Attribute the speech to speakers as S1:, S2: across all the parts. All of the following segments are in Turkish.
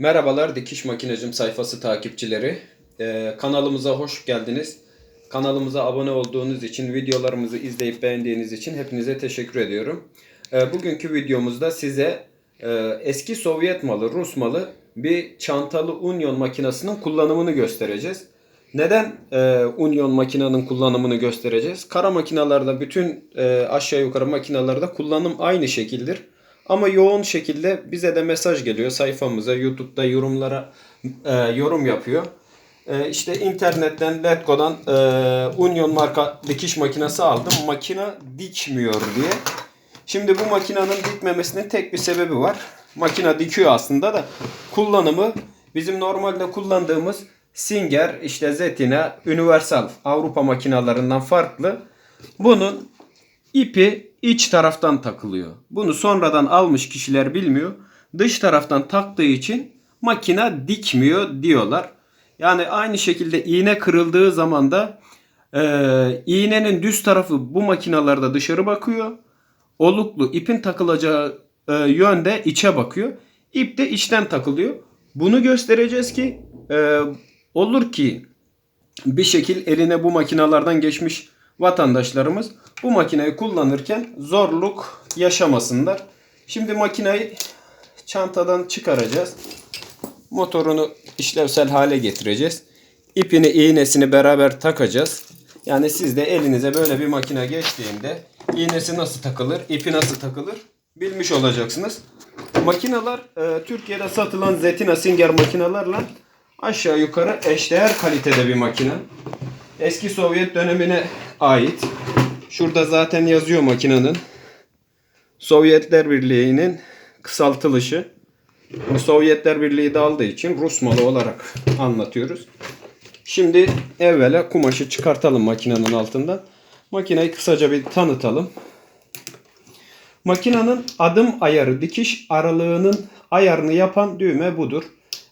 S1: Merhabalar Dikiş Makinecim sayfası takipçileri. Ee, kanalımıza hoş geldiniz. Kanalımıza abone olduğunuz için, videolarımızı izleyip beğendiğiniz için hepinize teşekkür ediyorum. Ee, bugünkü videomuzda size e, eski Sovyet malı, Rus malı bir çantalı Union makinesinin kullanımını göstereceğiz. Neden e, Union makinenin kullanımını göstereceğiz? Kara makinalarda bütün e, aşağı yukarı makinalarda kullanım aynı şekildir. Ama yoğun şekilde bize de mesaj geliyor sayfamıza, YouTube'da yorumlara e, yorum yapıyor. E, işte internetten, Letgo'dan e, Union marka dikiş makinesi aldım. Makine dikmiyor diye. Şimdi bu makinenin dikmemesinin tek bir sebebi var. Makine dikiyor aslında da kullanımı bizim normalde kullandığımız Singer, işte Zetina, Universal Avrupa makinalarından farklı. Bunun ipi iç taraftan takılıyor. Bunu sonradan almış kişiler bilmiyor. Dış taraftan taktığı için makine dikmiyor diyorlar. Yani aynı şekilde iğne kırıldığı zaman da e, iğnenin düz tarafı bu makinalarda dışarı bakıyor. Oluklu ipin takılacağı e, yönde içe bakıyor. İp de içten takılıyor. Bunu göstereceğiz ki e, olur ki bir şekil eline bu makinalardan geçmiş vatandaşlarımız bu makineyi kullanırken zorluk yaşamasınlar. Şimdi makineyi çantadan çıkaracağız. Motorunu işlevsel hale getireceğiz. İpini, iğnesini beraber takacağız. Yani siz de elinize böyle bir makine geçtiğinde iğnesi nasıl takılır, ipi nasıl takılır bilmiş olacaksınız. Makineler e, Türkiye'de satılan Zetina Singer makinalarla aşağı yukarı eşdeğer kalitede bir makine. Eski Sovyet dönemine ait. Şurada zaten yazıyor makinenin. Sovyetler Birliği'nin kısaltılışı. Sovyetler Birliği de aldığı için Rus malı olarak anlatıyoruz. Şimdi evvela kumaşı çıkartalım makinenin altından. Makineyi kısaca bir tanıtalım. Makinenin adım ayarı dikiş aralığının ayarını yapan düğme budur.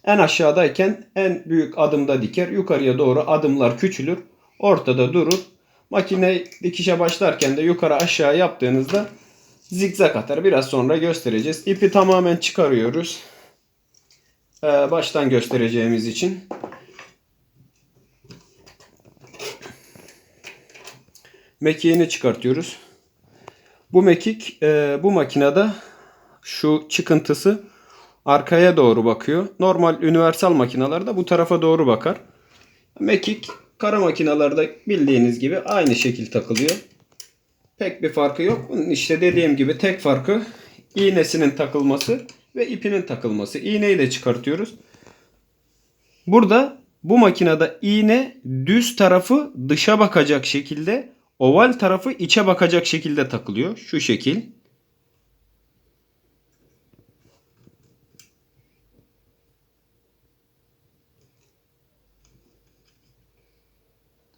S1: En aşağıdayken en büyük adımda diker. Yukarıya doğru adımlar küçülür. Ortada durur. Makine dikişe başlarken de yukarı aşağı yaptığınızda zigzag atar. Biraz sonra göstereceğiz. İpi tamamen çıkarıyoruz. Ee, baştan göstereceğimiz için. Mekiğini çıkartıyoruz. Bu mekik e, bu makinede şu çıkıntısı arkaya doğru bakıyor. Normal universal makinalarda bu tarafa doğru bakar. Mekik kara makinalarda bildiğiniz gibi aynı şekil takılıyor. Pek bir farkı yok. Bunun işte dediğim gibi tek farkı iğnesinin takılması ve ipinin takılması. İğneyi de çıkartıyoruz. Burada bu makinede iğne düz tarafı dışa bakacak şekilde, oval tarafı içe bakacak şekilde takılıyor. Şu şekil.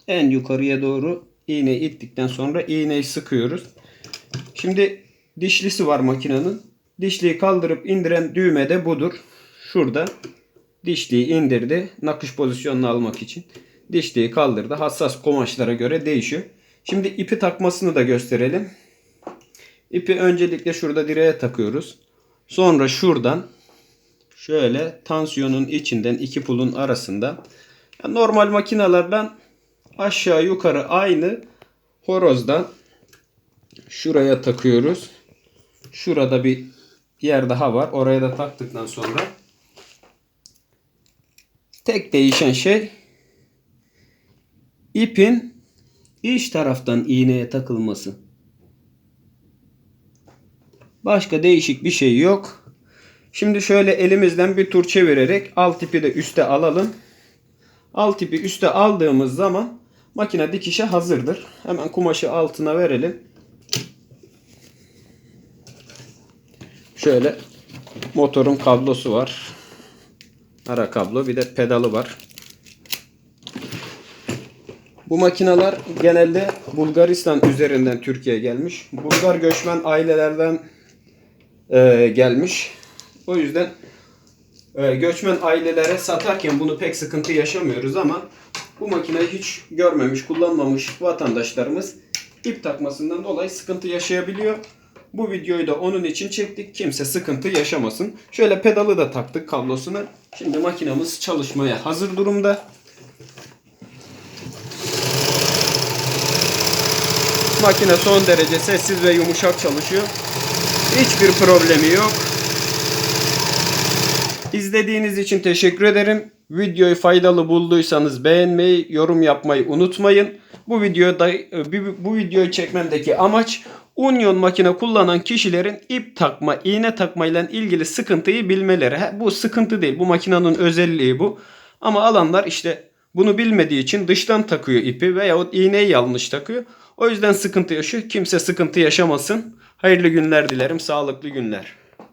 S1: En yukarıya doğru iğne ittikten sonra iğneyi sıkıyoruz. Şimdi dişlisi var makinenin. Dişliyi kaldırıp indiren düğme de budur. Şurada dişliyi indirdi. Nakış pozisyonunu almak için. Dişliyi kaldırdı. Hassas kumaşlara göre değişiyor. Şimdi ipi takmasını da gösterelim. İpi öncelikle şurada direğe takıyoruz. Sonra şuradan şöyle tansiyonun içinden iki pulun arasında normal makinalardan aşağı yukarı aynı horozdan şuraya takıyoruz. Şurada bir yer daha var. Oraya da taktıktan sonra tek değişen şey ipin iç taraftan iğneye takılması. Başka değişik bir şey yok. Şimdi şöyle elimizden bir tur çevirerek alt ipi de üste alalım. Alt ipi üste aldığımız zaman makine dikişe hazırdır. Hemen kumaşı altına verelim. Şöyle motorun kablosu var. Ara kablo bir de pedalı var. Bu makineler genelde Bulgaristan üzerinden Türkiye'ye gelmiş. Bulgar göçmen ailelerden e, gelmiş. O yüzden e, göçmen ailelere satarken bunu pek sıkıntı yaşamıyoruz ama bu makineyi hiç görmemiş, kullanmamış vatandaşlarımız ip takmasından dolayı sıkıntı yaşayabiliyor. Bu videoyu da onun için çektik. Kimse sıkıntı yaşamasın. Şöyle pedalı da taktık kablosuna. Şimdi makinamız çalışmaya hazır durumda. Makine son derece sessiz ve yumuşak çalışıyor. Hiçbir problemi yok. İzlediğiniz için teşekkür ederim. Videoyu faydalı bulduysanız beğenmeyi, yorum yapmayı unutmayın. Bu videoda bu videoyu çekmemdeki amaç Union makine kullanan kişilerin ip takma, iğne takma ile ilgili sıkıntıyı bilmeleri. Bu sıkıntı değil. Bu makinenin özelliği bu. Ama alanlar işte bunu bilmediği için dıştan takıyor ipi veyahut iğneyi yanlış takıyor. O yüzden sıkıntı yaşıyor. Kimse sıkıntı yaşamasın. Hayırlı günler dilerim. Sağlıklı günler.